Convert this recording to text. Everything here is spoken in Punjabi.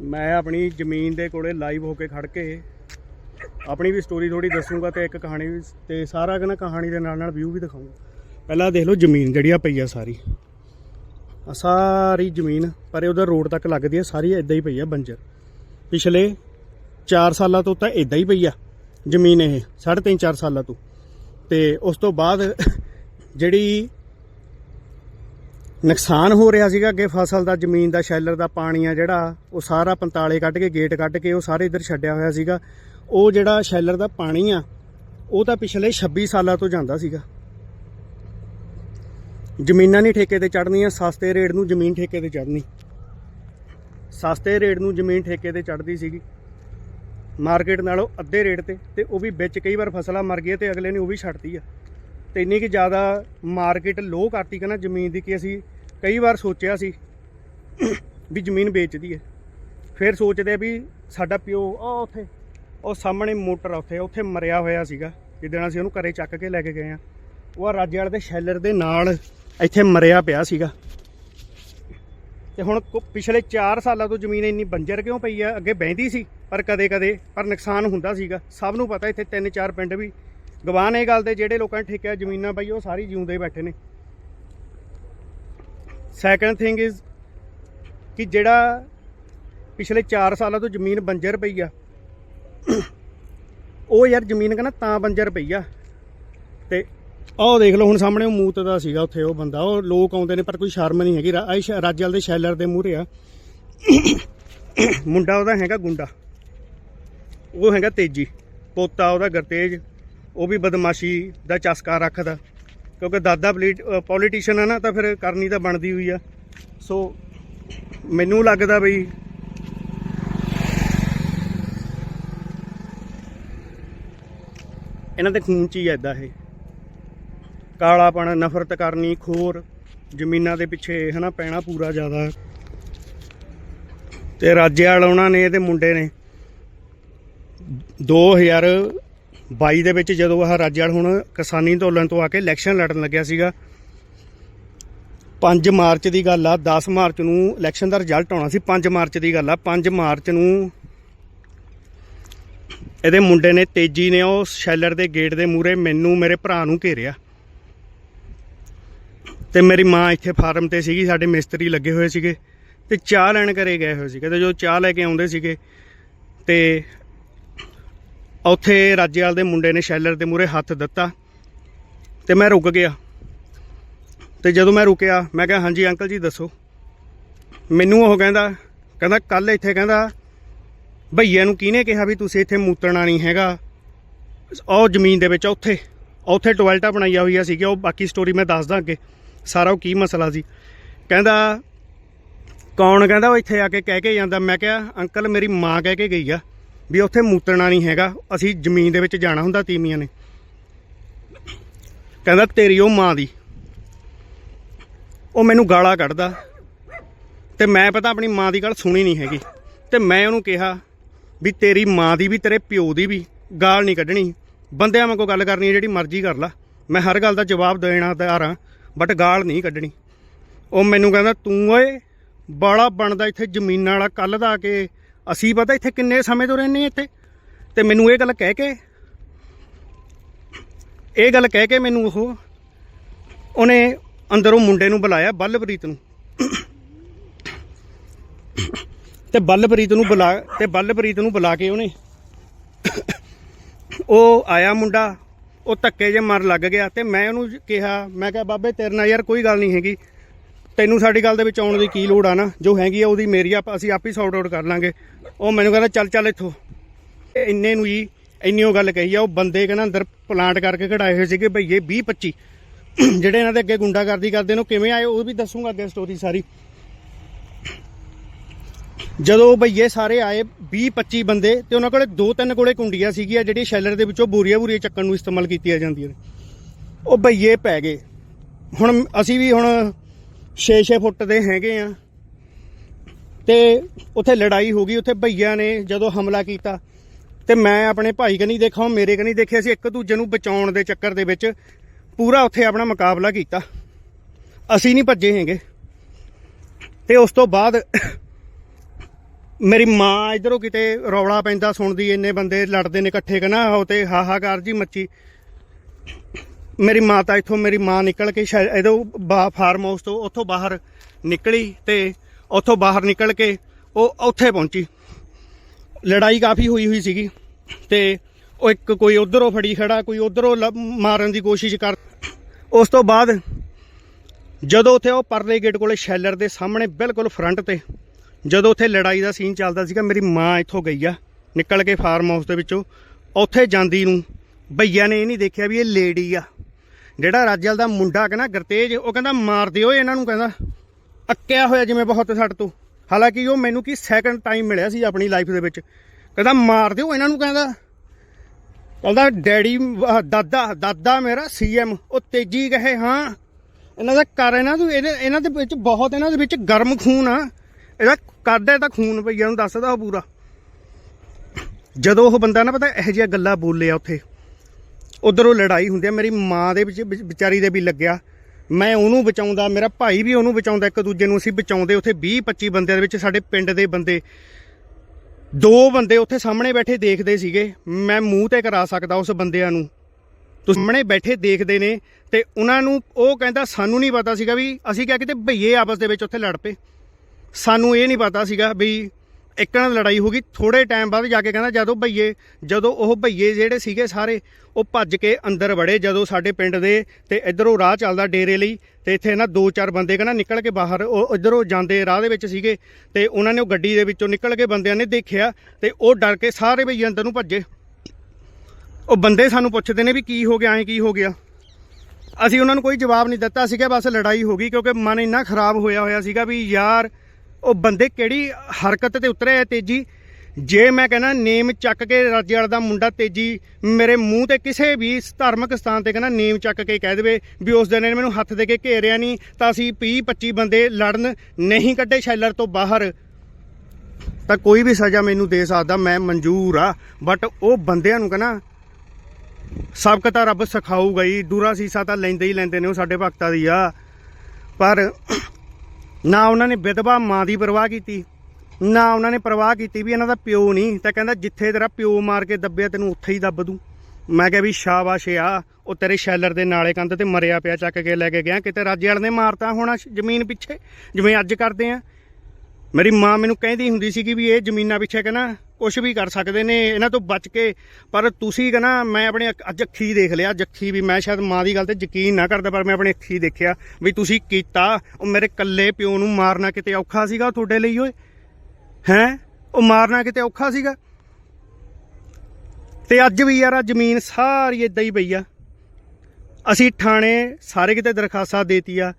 ਮੈਂ ਆਪਣੀ ਜ਼ਮੀਨ ਦੇ ਕੋਲੇ ਲਾਈਵ ਹੋ ਕੇ ਖੜ ਕੇ ਆਪਣੀ ਵੀ ਸਟੋਰੀ ਥੋੜੀ ਦੱਸੂਗਾ ਤੇ ਇੱਕ ਕਹਾਣੀ ਵੀ ਤੇ ਸਾਰਾ ਕਹਿੰਦਾ ਕਹਾਣੀ ਦੇ ਨਾਲ ਨਾਲ ਵਿਊ ਵੀ ਦਿਖਾਉਂਗਾ ਪਹਿਲਾਂ ਦੇਖ ਲਓ ਜ਼ਮੀਨ ਜਿਹੜੀ ਆ ਪਈ ਆ ਸਾਰੀ। ਆ ਸਾਰੀ ਜ਼ਮੀਨ, ਪਰ ਇਹ ਉਧਰ ਰੋਡ ਤੱਕ ਲੱਗਦੀ ਆ, ਸਾਰੀ ਇਦਾਂ ਹੀ ਪਈ ਆ ਬੰਜਰ। ਪਿਛਲੇ 4 ਸਾਲਾਂ ਤੋਂ ਤਾਂ ਇਦਾਂ ਹੀ ਪਈ ਆ ਜ਼ਮੀਨ ਇਹ 3.5 4 ਸਾਲਾਂ ਤੋਂ। ਤੇ ਉਸ ਤੋਂ ਬਾਅਦ ਜਿਹੜੀ ਨੁਕਸਾਨ ਹੋ ਰਿਹਾ ਸੀਗਾ ਅੱਗੇ ਫਸਲ ਦਾ, ਜ਼ਮੀਨ ਦਾ, ਸ਼ੈਲਰ ਦਾ, ਪਾਣੀ ਆ ਜਿਹੜਾ, ਉਹ ਸਾਰਾ ਪੰਤਾਲੇ ਕੱਢ ਕੇ, ਗੇਟ ਕੱਢ ਕੇ ਉਹ ਸਾਰੇ ਇੱਧਰ ਛੱਡਿਆ ਹੋਇਆ ਸੀਗਾ। ਉਹ ਜਿਹੜਾ ਸ਼ੈਲਰ ਦਾ ਪਾਣੀ ਆ, ਉਹ ਤਾਂ ਪਿਛਲੇ 26 ਸਾਲਾਂ ਤੋਂ ਜਾਂਦਾ ਸੀਗਾ। ਜ਼ਮੀਨਾਂ ਨਹੀਂ ਠੇਕੇ ਤੇ ਚੜਨੀਆਂ ਸਸਤੇ ਰੇਟ ਨੂੰ ਜ਼ਮੀਨ ਠੇਕੇ ਤੇ ਚੜਨੀ ਸਸਤੇ ਰੇਟ ਨੂੰ ਜ਼ਮੀਨ ਠੇਕੇ ਤੇ ਚੜਦੀ ਸੀਗੀ। ਮਾਰਕੀਟ ਨਾਲੋਂ ਅੱਧੇ ਰੇਟ ਤੇ ਤੇ ਉਹ ਵੀ ਵਿੱਚ ਕਈ ਵਾਰ ਫਸਲਾਂ ਮਰ ਗਈਆਂ ਤੇ ਅਗਲੇ ਨੇ ਉਹ ਵੀ ਛੱਡਤੀ ਆ। ਤੇ ਇੰਨੀ ਕਿ ਜ਼ਿਆਦਾ ਮਾਰਕੀਟ ਲੋ ਕਰਤੀ ਕਹਿੰਦਾ ਜ਼ਮੀਨ ਦੀ ਕਿ ਅਸੀਂ ਕਈ ਵਾਰ ਸੋਚਿਆ ਸੀ ਵੀ ਜ਼ਮੀਨ ਵੇਚਦੀ ਹੈ। ਫਿਰ ਸੋਚਦੇ ਵੀ ਸਾਡਾ ਪਿਓ ਉਹ ਉੱਥੇ, ਉਹ ਸਾਹਮਣੇ ਮੋਟਰ ਉੱਥੇ ਉੱਥੇ ਮਰਿਆ ਹੋਇਆ ਸੀਗਾ, ਜਿੱਦਣ ਅਸੀਂ ਉਹਨੂੰ ਘਰੇ ਚੱਕ ਕੇ ਲੈ ਕੇ ਗਏ ਆ। ਉਹ ਆ ਰਾਜੇ ਵਾਲੇ ਦੇ ਸ਼ੈਲਰ ਦੇ ਨਾਲ ਇੱਥੇ ਮਰਿਆ ਪਿਆ ਸੀਗਾ। ਤੇ ਹੁਣ ਪਿਛਲੇ 4 ਸਾਲਾਂ ਤੋਂ ਜ਼ਮੀਨ ਇੰਨੀ ਬੰਜਰ ਕਿਉਂ ਪਈ ਆ? ਅੱਗੇ ਬਹਿੰਦੀ ਸੀ, ਪਰ ਕਦੇ-ਕਦੇ, ਪਰ ਨੁਕਸਾਨ ਹੁੰਦਾ ਸੀਗਾ। ਸਭ ਨੂੰ ਪਤਾ ਇੱਥੇ ਤਿੰਨ ਚਾਰ ਪਿੰਡ ਵੀ ਗਵਾਨ ਇਹ ਗੱਲ ਦੇ ਜਿਹੜੇ ਲੋਕਾਂ ਨੇ ਠੇਕਿਆ ਜ਼ਮੀਨਾਂ ਬਾਈ ਉਹ ਸਾਰੀ ਜਿਉਂਦੇ ਬੈਠੇ ਨੇ। ਸੈਕੰਡ ਥਿੰਗ ਇਜ਼ ਕਿ ਜਿਹੜਾ ਪਿਛਲੇ 4 ਸਾਲਾਂ ਤੋਂ ਜ਼ਮੀਨ ਬੰਜਰ ਪਈ ਆ, ਉਹ ਯਾਰ ਜ਼ਮੀਨ ਕਹਿੰਦਾ ਤਾਂ ਬੰਜਰ ਪਈ ਆ। ਤੇ ਆਹ ਦੇਖ ਲਓ, ਹੁਣ ਸਾਹਮਣੇ ਉਹ ਮੂਤ ਦਾ ਸੀਗਾ ਉੱਥੇ, ਉਹ ਬੰਦਾ, ਉਹ ਲੋਕ ਆਉਂਦੇ ਨੇ, ਪਰ ਕੋਈ ਸ਼ਰਮ ਨਹੀਂ ਹੈਗੀ। ਰਾਜਲ ਦੇ ਸ਼ੈਲਰ ਦੇ ਮੂਹਰੇ ਆ। ਮੁੰਡਾ ਉਹਦਾ ਹੈਗਾ ਗੁੰਡਾ। ਉਹ ਹੈਗਾ ਤੇਜੀ। ਪੋਤਾ ਉਹਦਾ ਗਰਤੇਜ। ਉਹ ਵੀ ਬਦਮਾਸ਼ੀ ਦਾ ਚਸਕਾ ਰੱਖਦਾ। ਕਿਉਂਕਿ ਦਾਦਾ ਪੋਲੀਟੀਸ਼ੀਅਨ ਆ ਨਾ, ਤਾਂ ਫਿਰ ਕਰਨੀ ਤਾਂ ਬਣਦੀ ਹੋਈ ਆ। ਸੋ ਮੈਨੂੰ ਲੱਗਦਾ ਬਈ ਇਹਨਾਂ ਦੇ ਖੂਨ ਚ ਹੀ ਐਦਾ ਇਹ। ਕਾਲਾਪਣ, ਨਫ਼ਰਤ ਕਰਨੀ, ਖੋਰ, ਜ਼ਮੀਨਾਂ ਦੇ ਪਿੱਛੇ ਹਨਾ ਪੈਣਾ ਪੂਰਾ ਜ਼ਿਆਦਾ। ਤੇ ਰਾਜੇਵਾਲ ਉਹਨਾਂ ਨੇ ਇਹਦੇ ਮੁੰਡੇ ਨੇ। 2022 ਦੇ ਵਿੱਚ ਜਦੋਂ ਆਹ ਰਾਜੇਵਾਲ ਹੁਣ ਕਿਸਾਨੀ ਅੰਦੋਲਨ ਤੋਂ ਆ ਕੇ ਇਲੈਕਸ਼ਨ ਲੜਨ ਲੱਗਿਆ ਸੀਗਾ। 5 ਮਾਰਚ ਦੀ ਗੱਲ ਆ 10 ਮਾਰਚ ਨੂੰ ਇਲੈਕਸ਼ਨ ਦਾ ਰਿਜ਼ਲਟ ਆਉਣਾ ਸੀ 5 ਮਾਰਚ ਦੀ ਗੱਲ ਆ। 5 ਮਾਰਚ ਨੂੰ ਇਹਦੇ ਮੁੰਡੇ ਨੇ ਤੇਜੀ ਨੇ, ਉਹ ਸ਼ੈਲਰ ਦੇ ਗੇਟ ਦੇ ਮੂਹਰੇ ਮੈਨੂੰ, ਮੇਰੇ ਭਰਾ ਨੂੰ ਘੇਰਿਆ। ਤੇ ਮੇਰੀ ਮਾਂ ਇੱਥੇ ਫਾਰਮ ਤੇ ਸੀਗੀ, ਸਾਡੇ ਮਿਸਤਰੀ ਲੱਗੇ ਹੋਏ ਸੀਗੇ। ਤੇ ਚਾਹ ਲੈਣ ਘਰੇ ਗਏ ਹੋਏ ਸੀਗੇ, ਤੇ ਜੋ ਚਾਹ ਲੈ ਕੇ ਆਉਂਦੇ ਸੀਗੇ, ਤੇ ਉੱਥੇ ਰਾਜੇਵਾਲ ਦੇ ਮੁੰਡੇ ਨੇ ਸ਼ੈਲਰ ਦੇ ਮੂਹਰੇ ਹੱਥ ਦਿੱਤਾ ਤੇ ਮੈਂ ਰੁਕ ਗਿਆ। ਤੇ ਜਦੋਂ ਮੈਂ ਰੁਕਿਆ, ਮੈਂ ਕਿਹਾ, ਹਾਂਜੀ ਅੰਕਲ ਜੀ, ਦੱਸੋ। ਮੈਨੂੰ ਉਹ ਕਹਿੰਦਾ ਕਹਿੰਦਾ ਕੱਲ ਇੱਥੇ ਕਹਿੰਦਾ, ਭਈਆ ਨੂੰ ਕਿਹਨੇ ਕਿਹਾ ਵੀ ਤੁਸੀਂ ਇੱਥੇ ਮੂਤਣਾ ਨਹੀਂ ਹੈਗਾ? ਉਹ ਜ਼ਮੀਨ ਦੇ ਵਿੱਚ ਉੱਥੇ। ਉੱਥੇ ਟੋਇਲਟਾਂ ਬਣਾਈਆਂ ਹੋਈਆਂ ਸੀਗੀਆਂ, ਉਹ ਬਾਕੀ ਸਟੋਰੀ ਮੈਂ ਦੱਸਦਾ ਅੱਗੇ। ਸਾਰਾ ਉਹ ਕੀ ਮਸਲਾ ਸੀ? ਕਹਿੰਦਾ, ਕੌਣ ਕਹਿੰਦਾ ਉਹ ਇੱਥੇ ਆ ਕੇ ਕਹਿ ਕੇ ਜਾਂਦਾ? ਮੈਂ ਕਿਹਾ, ਅੰਕਲ ਮੇਰੀ ਮਾਂ ਕਹਿ ਕੇ ਗਈ ਆ। ਵੀ ਉੱਥੇ ਮੂਤਣਾ ਨਹੀਂ ਹੈਗਾ। ਅਸੀਂ ਜ਼ਮੀਨ ਦੇ ਵਿੱਚ ਜਾਣਾ ਹੁੰਦਾ ਤੀਮੀਆਂ ਨੇ। ਕਹਿੰਦਾ, ਤੇਰੀ ਉਹ ਮਾਂ ਦੀ, ਉਹ ਮੈਨੂੰ ਗਾਲਾਂ ਕੱਢਦਾ। ਤੇ ਮੈਂ ਪਤਾ ਆਪਣੀ ਮਾਂ ਦੀ ਗੱਲ ਸੁਣੀ ਨਹੀਂ ਹੈਗੀ। ਤੇ ਮੈਂ ਉਹਨੂੰ ਕਿਹਾ ਵੀ ਤੇਰੀ ਮਾਂ ਦੀ ਵੀ, ਤੇਰੇ ਪਿਓ ਦੀ ਵੀ ਗਾਲ ਨਹੀਂ ਕੱਢਣੀ। ਬੰਦਿਆਂ ਵਾਂਗੂ ਗੱਲ ਕਰਨੀ ਹੈ, ਜਿਹੜੀ ਮਰਜ਼ੀ ਕਰ ਲਾ। ਮੈਂ ਹਰ ਗੱਲ ਦਾ ਜਵਾਬ ਦੇਣਾ ਤਿਆਰ ਹਾਂ ਬਟ ਗਾਲ ਨਹੀਂ ਕੱਢਣੀ। ਉਹ ਮੈਨੂੰ ਕਹਿੰਦਾ, ਤੂੰ ਓਏ, ਬਾਲਾ ਬਣਦਾ ਇੱਥੇ ਜ਼ਮੀਨਾਂ ਵਾਲਾ ਕੱਲ ਦਾ ਕੇ ਅਸੀਂ ਪਤਾ ਇੱਥੇ ਕਿੰਨੇ ਸਮੇਂ ਤੋਂ ਰਹਿੰਦੇ ਇੱਥੇ? ਤੇ ਮੈਨੂੰ ਇਹ ਗੱਲ ਕਹਿ ਕੇ, ਇਹ ਗੱਲ ਕਹਿ ਕੇ ਮੈਨੂੰ ਉਹ ਉਹਨੇ ਅੰਦਰੋਂ ਮੁੰਡੇ ਨੂੰ ਬੁਲਾਇਆ ਬੱਲਪ੍ਰੀਤ ਨੂੰ। ਤੇ ਬੱਲਪ੍ਰੀਤ ਨੂੰ ਬੁਲਾ, ਤੇ ਬੱਲਪ੍ਰੀਤ ਨੂੰ ਬੁਲਾ ਕੇ ਉਹਨੇ ਉਹ ਆਇਆ ਮੁੰਡਾ, ਉਹ ਧੱਕੇ ਜੇ ਮਾਰ ਲੱਗ ਗਿਆ ਤੇ ਮੈਂ ਉਹਨੂੰ ਕਿਹਾ, ਮੈਂ ਕਿਹਾ, ਬਾਬੇ, ਤੇਰੇ ਨਾਲ ਯਾਰ ਕੋਈ ਗੱਲ ਨਹੀਂ ਹੈਗੀ। ਤੈਨੂੰ ਸਾਡੀ ਗੱਲ ਦੇ ਵਿੱਚ ਆਉਣ ਦੀ ਕੀ ਲੋੜ ਆ ਨਾ? ਜੋ ਹੈਗੀ ਆ ਉਹਦੀ ਮੇਰੀ ਆ, ਅਸੀਂ ਆਪ ਹੀ ਸੌਟ ਆਊਟ ਕਰ ਲਾਂਗੇ। ਉਹ ਮੈਨੂੰ ਕਹਿੰਦਾ, ਚੱਲ ਚੱਲ ਇੱਥੋਂ। ਇਹ ਇੰਨੇ ਨੂੰ ਹੀ ਇੰਨੀ ਉਹ ਗੱਲ ਕਹੀ ਆ, ਉਹ ਬੰਦੇ ਕਹਿੰਦਾ ਅੰਦਰ ਪਲਾਂਟ ਕਰਕੇ ਕਢਾਏ ਹੋਏ ਸੀਗੇ ਭਈਏ 20 25 ਜਿਹੜੇ ਇਹਨਾਂ ਦੇ ਅੱਗੇ ਗੁੰਡਾਗਰਦੀ ਕਰਦੇ ਨੇ, ਉਹ ਕਿਵੇਂ ਆਏ, ਉਹ ਵੀ ਦੱਸੂਗਾ ਅੱਗੇ ਸਟੋਰੀ ਸਾਰੀ। ਜਦੋਂ ਉਹ ਭਈਏ ਸਾਰੇ ਆਏ 20 25 ਬੰਦੇ, ਤੇ ਉਹਨਾਂ ਕੋਲੇ ਦੋ, ਤਿੰਨ ਕੋਲੇ ਕੁੰਡੀਆਂ ਸੀਗੀਆਂ, ਜਿਹੜੀਆਂ ਸ਼ੈਲਰ ਦੇ ਵਿੱਚੋਂ ਬੋਰੀਆਂ ਬੋਰੀਆਂ ਚੱਕਣ ਨੂੰ ਇਸਤੇਮਾਲ ਕੀਤੀਆਂ ਜਾਂਦੀਆਂ ਨੇ। ਉਹ ਭਈਏ ਪੈ ਗਏ। ਹੁਣ ਅਸੀਂ ਵੀ ਹੁਣ 6-6 ਫੁੱਟ ਦੇ ਹੈਗੇ ਆ। ਤੇ ਉੱਥੇ ਲੜਾਈ ਹੋ ਗਈ, ਉੱਥੇ ਭਈਆਂ ਨੇ ਜਦੋਂ ਹਮਲਾ ਕੀਤਾ, ਤੇ ਮੈਂ ਆਪਣੇ ਭਾਈ ਕਨੀ ਦੇਖਾ ਉਹ ਮੇਰੇ ਕਨੀ ਦੇਖਿਆ ਸੀ ਇੱਕ ਦੂਜੇ ਨੂੰ ਬਚਾਉਣ ਦੇ ਚੱਕਰ ਦੇ ਵਿੱਚ ਪੂਰਾ ਉੱਥੇ ਆਪਣਾ ਮੁਕਾਬਲਾ ਕੀਤਾ। ਅਸੀਂ ਨਹੀਂ ਭੱਜੇ ਹੈਗੇ। ਤੇ ਉਸ ਤੋਂ ਬਾਅਦ ਮੇਰੀ ਮਾਂ ਇਧਰੋਂ ਕਿਤੇ ਰੌਲਾ ਪੈਂਦਾ ਸੁਣਦੀ, ਇੰਨੇ ਬੰਦੇ ਲੜਦੇ ਨੇ ਇਕੱਠੇ ਕਨਾ ਉਹ ਤੇ ਹਾਹਾਕਾਰ ਜੀ ਮੱਚੀ। ਮੇਰੀ ਮਾਤਾ ਇੱਥੋਂ ਮੇਰੀ ਮਾਂ ਨਿਕਲ ਕੇ ਸ਼ਾਇਦ ਇਹਦੇ ਬਾ ਫਾਰਮ ਹਾਊਸ ਤੋਂ ਉੱਥੋਂ ਬਾਹਰ ਨਿਕਲੀ ਤੇ ਉੱਥੋਂ ਬਾਹਰ ਨਿਕਲ ਕੇ ਉਹ ਉੱਥੇ ਪਹੁੰਚੀ। ਲੜਾਈ ਕਾਫੀ ਹੋਈ ਹੋਈ ਸੀਗੀ ਤੇ ਉਹ ਇੱਕ ਕੋਈ ਉਧਰੋਂ ਫੜੀ ਖੜਾ, ਕੋਈ ਉਧਰੋਂ ਮਾਰਨ ਦੀ ਕੋਸ਼ਿਸ਼ ਕਰ ਉਸ ਤੋਂ ਬਾਅਦ ਜਦੋਂ ਉੱਥੇ ਉਹ ਪਰਲੇ ਗੇਟ ਕੋਲੇ ਸ਼ੈਲਰ ਦੇ ਸਾਹਮਣੇ ਬਿਲਕੁਲ ਫਰੰਟ ਤੇ ਜਦੋਂ ਉੱਥੇ ਲੜਾਈ ਦਾ ਸੀਨ ਚੱਲਦਾ ਸੀਗਾ, ਮੇਰੀ ਮਾਂ ਇੱਥੋਂ ਗਈ ਆ, ਨਿਕਲ ਕੇ ਫਾਰਮ ਹਾਊਸ ਦੇ ਵਿੱਚੋਂ। ਉੱਥੇ ਜਾਂਦੀ ਨੂੰ ਭਈਆ ਨੇ ਇਹ ਨਹੀਂ ਦੇਖਿਆ ਵੀ ਇਹ ਲੇਡੀ ਆ। ਜਿਹੜਾ ਰਾਜਲ ਦਾ ਮੁੰਡਾ ਕਹਿੰਦਾ ਗਰਤੇਜ, ਉਹ ਕਹਿੰਦਾ ਮਾਰ ਦਿਓ ਇਹਨਾਂ ਨੂੰ ਕਹਿੰਦਾ। ਅੱਕਿਆ ਹੋਇਆ ਜਿਵੇਂ ਬਹੁਤ ਸੱਟ ਤੋਂ। ਹਾਲਾਂਕਿ ਉਹ ਮੈਨੂੰ ਕੀ ਸੈਕੰਡ ਟਾਈਮ ਮਿਲਿਆ ਸੀ ਆਪਣੀ ਲਾਈਫ ਦੇ ਵਿੱਚ। ਕਹਿੰਦਾ ਮਾਰ ਦਿਓ ਇਹਨਾਂ ਨੂੰ ਕਹਿੰਦਾ। ਕਹਿੰਦਾ, ਡੈਡੀ ਆਹ ਦਾਦਾ ਦਾਦਾ ਮੇਰਾ ਸੀਐਮ ਉਹ ਤੇਜੀ ਕਹੇ, ਹਾਂ, ਇਹਨਾਂ ਦਾ ਕਰ ਇਹਨਾਂ ਨੂੰ ਇਹਦੇ, ਇਹਨਾਂ ਦੇ ਵਿੱਚ ਬਹੁਤ, ਇਹਨਾਂ ਦੇ ਵਿੱਚ ਗਰਮ ਖੂਨ ਆ। ਇਹਦਾ ਕਰਦੇ ਤਾਂ ਖੂਨ ਪਈਆ ਨੂੰ ਦੱਸਦਾ ਉਹ ਪੂਰਾ। ਜਦੋਂ ਉਹ ਬੰਦਾ ਨਾ ਪਤਾ ਇਹੋ ਜਿਹੀਆਂ ਗੱਲਾਂ ਬੋਲਿਆ ਉੱਥੇ। ਉਧਰੋਂ ਲੜਾਈ ਹੁੰਦੀ ਆ, ਮੇਰੀ ਮਾਂ ਦੇ ਵਿੱਚ ਵਿਚਾਰੀ ਦੇ ਵੀ ਲੱਗਿਆ। ਮੈਂ ਉਹਨੂੰ ਬਚਾਉਂਦਾ, ਮੇਰਾ ਭਾਈ ਵੀ ਉਹਨੂੰ ਬਚਾਉਂਦਾ, ਇੱਕ ਦੂਜੇ ਨੂੰ ਅਸੀਂ ਬਚਾਉਂਦੇ, ਉੱਥੇ 20 25 ਬੰਦਿਆਂ ਦੇ ਵਿੱਚ ਸਾਡੇ ਪਿੰਡ ਦੇ ਬੰਦੇ। ਦੋ ਬੰਦੇ ਉੱਥੇ ਸਾਹਮਣੇ ਬੈਠੇ ਦੇਖਦੇ ਸੀਗੇ, ਮੈਂ ਮੂੰਹ ਤੇ ਕਰਾ ਸਕਦਾ ਉਸ ਬੰਦਿਆਂ ਨੂੰ। ਤੁਸੀਂ ਸਾਹਮਣੇ ਬੈਠੇ ਦੇਖਦੇ ਨੇ ਤੇ ਉਹਨਾਂ ਨੂੰ ਉਹ ਕਹਿੰਦਾ, ਸਾਨੂੰ ਨਹੀਂ ਪਤਾ ਸੀਗਾ ਵੀ ਅਸੀਂ ਕਿਹਾ ਕਿਤੇ ਭਈਏ ਆਪਸ ਦੇ ਵਿੱਚ ਉੱਥੇ ਲੜ ਪਏ। ਸਾਨੂੰ ਇਹ ਨਹੀਂ ਪਤਾ ਸੀਗਾ ਵੀ ਇੱਕ ਨਾਲ ਲੜਾਈ ਹੋ ਗਈ। ਥੋੜੇ ਟਾਈਮ ਬਾਅਦ ਜਾ ਕੇ ਕਹਿੰਦਾ, ਜਦੋਂ ਭਈਏ, ਜਦੋਂ ਉਹ ਭਈਏ ਜਿਹੜੇ ਸੀਗੇ ਸਾਰੇ, ਉਹ ਭੱਜ ਕੇ ਅੰਦਰ ਵੜੇ ਜਦੋਂ ਸਾਡੇ ਪਿੰਡ ਦੇ ਤੇ ਇਧਰੋਂ ਰਾਹ ਚੱਲਦਾ ਡੇਰੇ ਲਈ ਤੇ ਇੱਥੇ ਨਾ ਦੋ ਚਾਰ ਬੰਦੇ ਕਹਿੰਦਾ ਨਿਕਲ ਕੇ ਬਾਹਰ, ਉਹ ਇਧਰੋਂ ਜਾਂਦੇ ਰਾਹ ਦੇ ਵਿੱਚ ਸੀਗੇ ਤੇ ਉਹਨਾਂ ਨੇ ਉਹ ਗੱਡੀ ਦੇ ਵਿੱਚੋਂ ਨਿਕਲ ਕੇ ਬੰਦਿਆਂ ਨੇ ਦੇਖਿਆ ਤੇ ਉਹ ਡਰ ਕੇ ਸਾਰੇ ਭਈਏ ਅੰਦਰ ਨੂੰ ਭੱਜੇ। ਉਹ ਬੰਦੇ ਸਾਨੂੰ ਪੁੱਛਦੇ ਨੇ ਵੀ ਕੀ ਹੋ ਗਿਆ, ਐਂ ਕੀ ਹੋ ਗਿਆ? ਅਸੀਂ ਉਹਨਾਂ ਨੂੰ ਕੋਈ ਜਵਾਬ ਨਹੀਂ ਦਿੱਤਾ ਸੀਗਾ ਬਸ ਲੜਾਈ ਹੋ ਗਈ ਕਿਉਂਕਿ ਮਨ ਇੰਨਾ ਖਰਾਬ ਹੋਇਆ ਹੋਇਆ ਸੀਗਾ ਵੀ ਯਾਰ ਉਹ ਬੰਦੇ ਕਿਹੜੀ ਹਰਕਤ ਤੇ ਉਤਰਿਆ ਤੇਜੀ? ਜੇ ਮੈਂ ਕਹਿੰਦਾ ਨੇਮ ਚੱਕ ਕੇ ਰਾਜੇਵਾਲ ਦਾ ਮੁੰਡਾ ਤੇਜੀ ਮੇਰੇ ਮੂੰਹ ਤੇ ਕਿਸੇ ਵੀ ਧਾਰਮਿਕ ਸਥਾਨ ਤੇ ਕਹਿੰਦਾ ਨੇਮ ਚੱਕ ਕੇ ਕਹਿ ਦੇਵੇ ਵੀ ਉਸ ਦਿਨ ਇਹਨੇ ਮੈਨੂੰ ਹੱਥ ਦੇ ਕੇ ਘੇਰਿਆ ਨਹੀਂ, ਤਾਂ ਅਸੀਂ 20 25 ਬੰਦੇ ਲੜਨ ਨਹੀਂ ਕੱਢੇ ਸ਼ੈਲਰ ਤੋਂ ਬਾਹਰ। ਤਾਂ ਕੋਈ ਵੀ ਸਜ਼ਾ ਮੈਨੂੰ ਦੇ ਸਕਦਾ, ਮੈਂ ਮਨਜ਼ੂਰ ਆ। ਬਟ ਉਹ ਬੰਦਿਆਂ ਨੂੰ ਕਹਿੰਦਾ, ਸਬਕ ਤਾਂ ਰੱਬ ਸਿਖਾਊਗਾ ਹੀ ਦੂਰਾ ਸੀਸਾ ਤਾਂ ਲੈਂਦੇ ਹੀ ਲੈਂਦੇ ਨੇ ਉਹ ਸਾਡੇ ਭਗਤਾਂ ਦੀ ਆ। ਪਰ ਨਾ ਉਹਨਾਂ ਨੇ ਵਿਧਵਾ ਮਾਂ ਦੀ ਪਰਵਾਹ ਕੀਤੀ, ਨਾ ਉਹਨਾਂ ਨੇ ਪਰਵਾਹ ਕੀਤੀ ਵੀ ਇਹਨਾਂ ਦਾ ਪਿਓ ਨਹੀਂ, ਤਾਂ ਕਹਿੰਦਾ ਜਿੱਥੇ ਤੇਰਾ ਪਿਓ ਮਾਰ ਕੇ ਦੱਬਿਆ ਤੈਨੂੰ ਉੱਥੇ ਹੀ ਦੱਬ ਦੂੰ। ਮੈਂ ਕਿਹਾ ਵੀ ਸ਼ਾਬਾਸ਼ ਆ ਉਹ ਤੇਰੇ ਸ਼ੈਲਰ ਦੇ ਨਾਲੇ ਕੰਧ ਤੇ ਮਰਿਆ ਪਿਆ ਚੱਕ ਕੇ ਲੈ ਕੇ ਗਿਆ, ਕਿਤੇ ਰਾਜੇ ਵਾਲੇ ਨੇ ਮਾਰਤਾ ਹੋਣਾ ਜ਼ਮੀਨ ਪਿੱਛੇ, ਜਿਵੇਂ ਅੱਜ ਕਰਦੇ ਆ। ਮੇਰੀ ਮਾਂ ਮੈਨੂੰ ਕਹਿੰਦੀ ਹੁੰਦੀ ਸੀ ਕਿ ਵੀ ਇਹ ਜ਼ਮੀਨਾਂ ਪਿੱਛੇ ਕਹਿੰਦਾ ਕੁਝ ਵੀ ਕਰ ਸਕਦੇ ਨੇ, ਇਹਨਾਂ ਤੋਂ ਬਚ ਕੇ। ਪਰ ਤੁਸੀਂ ਕਹਿੰਦਾ ਮੈਂ ਆਪਣੇ ਅੱਖ- ਅੱਜ ਅੱਖੀ ਦੇਖ ਲਿਆ ਜੱਖੀ ਵੀ ਮੈਂ ਸ਼ਾਇਦ ਮਾਂ ਦੀ ਗੱਲ ਤੇ ਯਕੀਨ ਨਾ ਕਰਦਾ, ਪਰ ਮੈਂ ਆਪਣੇ ਅੱਖੀ ਦੇਖਿਆ ਵੀ ਤੁਸੀਂ ਕੀਤਾ। ਉਹ ਮੇਰੇ ਕੱਲੇ ਪਿਓ ਨੂੰ ਮਾਰਨਾ ਕਿਤੇ ਔਖਾ ਸੀਗਾ ਤੁਹਾਡੇ ਲਈ ਓਏ? ਹੈ? ਉਹ ਮਾਰਨਾ ਕਿਤੇ ਔਖਾ ਸੀਗਾ? ਤੇ ਅੱਜ ਵੀ ਯਾਰ ਆ ਜ਼ਮੀਨ ਸਾਰੀ ਇਦਾਂ ਹੀ ਪਈ ਆ। ਅਸੀਂ ਥਾਣੇ ਸਾਰੇ ਕਿਤੇ ਦਰਖਾਸਤਾਂ ਦੇਤੀ ਆ